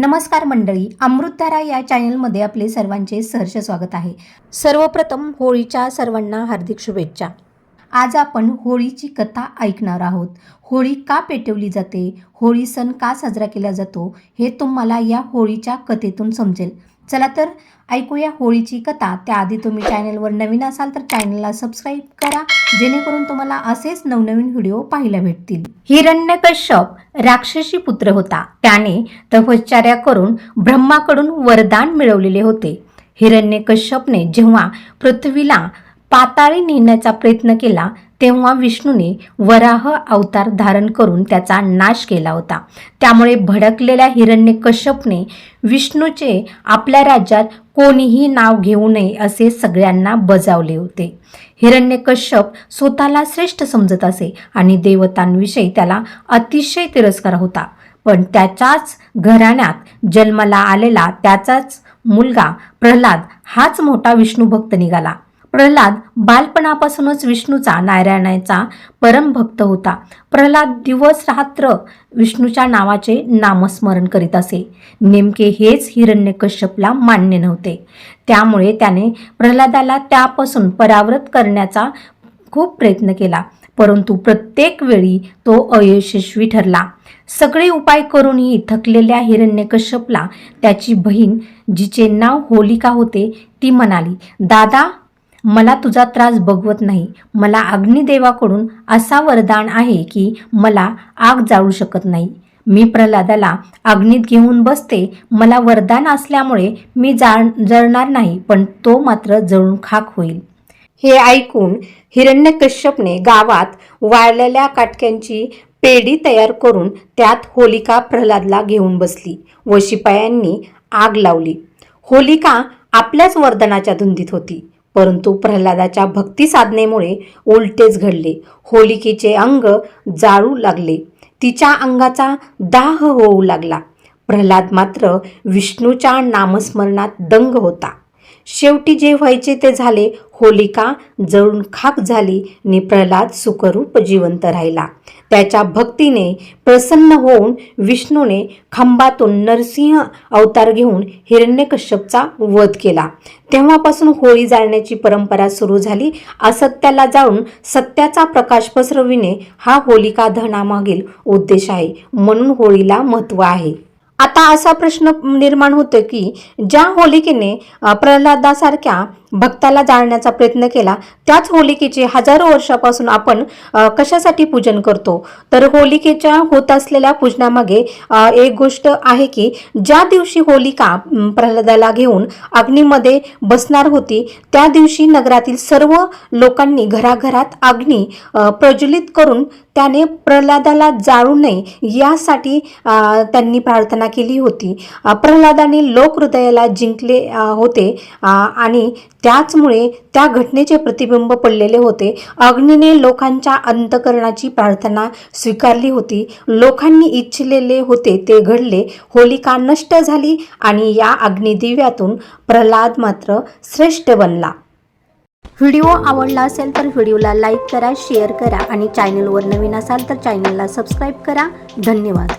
नमस्कार मंडळी अमृतधारा या चॅनलमध्ये आपले सर्वांचे सहर्ष स्वागत आहे. सर्वप्रथम होळीच्या सर्वांना हार्दिक शुभेच्छा. आज आपण होळीची कथा ऐकणार आहोत. होळी का पेटवली जाते? होळी सण का साजरा केला जातो? हे तुम्हाला या होळीच्या कथेतून समजेल. चला तर ऐकूया होळीची कथा. त्याआधी तुम्ही चॅनलवर नवीन असाल तर चॅनलला सबस्क्राईब करा जेणेकरून तुम्हाला असेच नवनवीन व्हिडिओ पाहायला भेटतील. हिरण्यकश्यप राक्षसी पुत्र होता. त्याने तपश्चर्या करून ब्रह्माकडून वरदान मिळवलेले होते. हिरण्यकश्यपने जेव्हा पृथ्वीला पाताळी नेण्याचा प्रयत्न केला तेव्हा विष्णूने वराह अवतार धारण करून त्याचा नाश केला होता. त्यामुळे भडकलेल्या हिरण्यकश्यपने विष्णूचे आपल्या राज्यात कोणीही नाव घेऊ नये असे सगळ्यांना बजावले होते. हिरण्यकश्यप स्वतःला श्रेष्ठ समजत असे आणि देवतांविषयी त्याला अतिशय तिरस्कार होता. पण त्याच्याच घराण्यात जन्माला आलेला त्याचाच मुलगा प्रल्हाद हाच मोठा विष्णुभक्त निघाला. प्रल्हाद बालपणापासूनच विष्णूचा नारायणाचा परमभक्त होता. प्रल्हाद दिवस रात्र विष्णूच्या नावाचे नामस्मरण करीत असे. नेमके हेच हिरण्यकश्यपला मान्य नव्हते. त्यामुळे त्याने प्रल्हादाला त्यापासून परावृत करण्याचा खूप प्रयत्न केला. परंतु प्रत्येक वेळी तो अयशस्वी ठरला. सगळे उपाय करूनही थकलेल्या हिरण्यकश्यपला त्याची बहीण जिचे नाव होलिका होते ती म्हणाली दादा मला तुझा त्रास बघवत नाही. मला अग्निदेवाकडून असा वरदान आहे की मला आग जाळू शकत नाही. मी प्रल्हादाला अग्नीत घेऊन बसते. मला वरदान असल्यामुळे मी जाळ जळणार नाही पण तो मात्र जळून खाक होईल. हे ऐकून हिरण्यकश्यपने गावात वाळलेल्या काटक्यांची पेढी तयार करून त्यात होलिका प्रल्हादला घेऊन बसली व शिपायांनी आग लावली. होलिका आपल्याच वरदानाच्या धुंदीत होती. परंतु प्रल्हादाच्या भक्ती साधनेमुळे उलटेच घडले. होलिकेचे अंग जाळू लागले. तिच्या अंगाचा दाह होऊ लागला. प्रल्हाद मात्र विष्णूच्या नामस्मरणात दंग होता. शेवटी जे व्हायचे ते झाले. होलिका जळून खाक झाली आणि प्रल्हाद सुखरूप जिवंत राहिला. त्याच्या भक्तीने प्रसन्न होऊन विष्णूने खंबातून नरसिंह अवतार घेऊन हिरण्यकश्यपचा वध केला. तेव्हापासून होळी जाळण्याची परंपरा सुरू झाली. असत्याला जाळून सत्याचा प्रकाश पसरविणे हा होलिका दहनामागील उद्देश आहे. म्हणून होळीला महत्त्व आहे. आता असा प्रश्न निर्माण होतो की ज्या होलिकेने प्रल्हादासारख्या भक्ताला जाळण्याचा प्रयत्न केला. त्याच होलिकेचे हजारो वर्षापासून आपण कशासाठी पूजन करतो? तर होलिकेच्या होत असलेल्या पूजनामागे एक गोष्ट आहे की ज्या दिवशी होलिका प्रल्हादाला घेऊन अग्नीमध्ये बसणार होती त्या दिवशी नगरातील सर्व लोकांनी घराघरात अग्नी प्रज्वलित करून त्याने प्रल्हादाला जाळू नये यासाठी त्यांनी प्रार्थना केली होती. प्रल्हादाने लोकहृदयाला जिंकले होते आणि त्याचमुळे त्या घटनेचे प्रतिबिंब पडलेले होते. अग्नीने लोकांच्या अंतकरणाची प्रार्थना स्वीकारली होती. लोकांनी इच्छिलेले होते ते घडले. होलिका नष्ट झाली आणि या अग्निदिव्यातून प्रल्हाद मात्र श्रेष्ठ बनला. व्हिडिओ आवडला असेल तर व्हिडिओला लाईक करा शेअर करा आणि चॅनलवर नवीन असाल तर चॅनलला सबस्क्राईब करा. धन्यवाद.